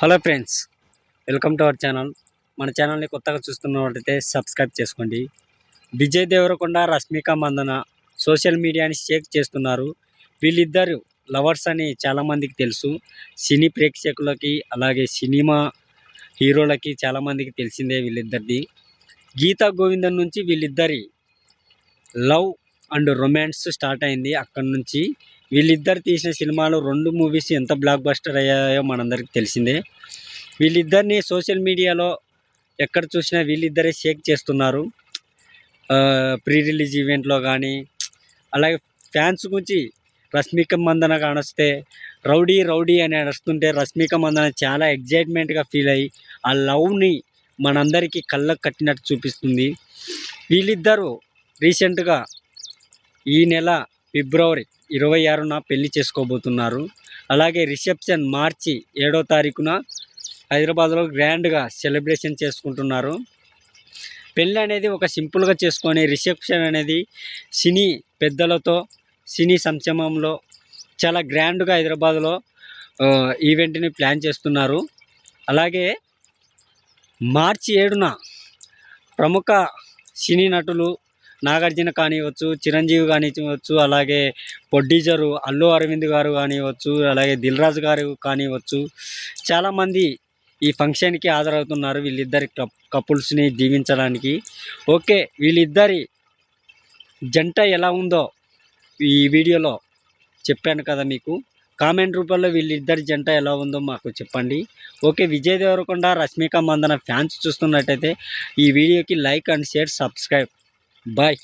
Hello friends welcome to our channel. మన ఛానల్ని కొత్తగా చూస్తున్నట్టయితే సబ్స్క్రైబ్ చేసుకోండి. విజయ్ దేవరకొండ రష్మిక మందన సోషల్ మీడియాని షేక్ చేస్తున్నారు. వీళ్ళిద్దరు లవర్స్ అని చాలామందికి తెలుసు. సినీ ప్రేక్షకులకి అలాగే సినిమా హీరోలకి చాలామందికి తెలిసిందే వీళ్ళిద్దరిది. గీతా గోవిందం నుంచి వీళ్ళిద్దరి లవ్ అండ్ రొమాన్స్ స్టార్ట్ అయింది అక్కడి నుంచి. వీళ్ళిద్దరు తీసిన సినిమాలు రెండు మూవీస్ ఎంత బ్లాక్ బస్టర్ అయ్యాయో మనందరికి తెలిసిందే. వీళ్ళిద్దరిని సోషల్ మీడియాలో ఎక్కడ చూసినా వీళ్ళిద్దరే షేక్ చేస్తున్నారు. ప్రీ రిలీజ్ ఈవెంట్లో కానీ అలాగే ఫ్యాన్స్ గురించి రష్మిక మందన కానొస్తే రౌడీ రౌడీ అని నడుస్తుంటే రష్మిక మందన చాలా ఎగ్జైట్మెంట్గా ఫీల్ అయ్యి ఆ లవ్ని మనందరికీ కళ్ళకు కట్టినట్టు చూపిస్తుంది. వీళ్ళిద్దరూ రీసెంట్గా ఈ నెల ఫిబ్రవరి ఇరవై ఆరున పెళ్ళి చేసుకోబోతున్నారు. అలాగే రిసెప్షన్ మార్చి ఏడో తారీఖున హైదరాబాద్లో గ్రాండ్గా సెలబ్రేషన్ చేసుకుంటున్నారు. పెళ్ళి అనేది ఒక సింపుల్గా చేసుకొని రిసెప్షన్ అనేది సినీ పెద్దలతో సినీ సంక్షేమంలో చాలా గ్రాండ్గా హైదరాబాద్లో ఈవెంట్ని ప్లాన్ చేస్తున్నారు. అలాగే మార్చి ఏడున ప్రముఖ సినీ నటులు నాగార్జున కానివ్వచ్చు చిరంజీవి కానివ్వచ్చు అలాగే ప్రొడ్యూసరు అల్లు అరవింద్ గారు కానివ్వచ్చు అలాగే దిల్ రాజు గారు కానివ్వచ్చు చాలామంది ఈ ఫంక్షన్కి హాజరవుతున్నారు వీళ్ళిద్దరి కప్ కపుల్స్ని దీవించడానికి. ఓకే వీళ్ళిద్దరి జంట ఎలా ఉందో ఈ వీడియోలో చెప్పాను కదా మీకు. కామెంట్ రూపంలో వీళ్ళిద్దరి జంట ఎలా ఉందో మాకు చెప్పండి. ఓకే విజయ్ దేవరకొండ రష్మిక మందన ఫ్యాన్స్ చూస్తున్నట్టయితే ఈ వీడియోకి like and share subscribe. Bye.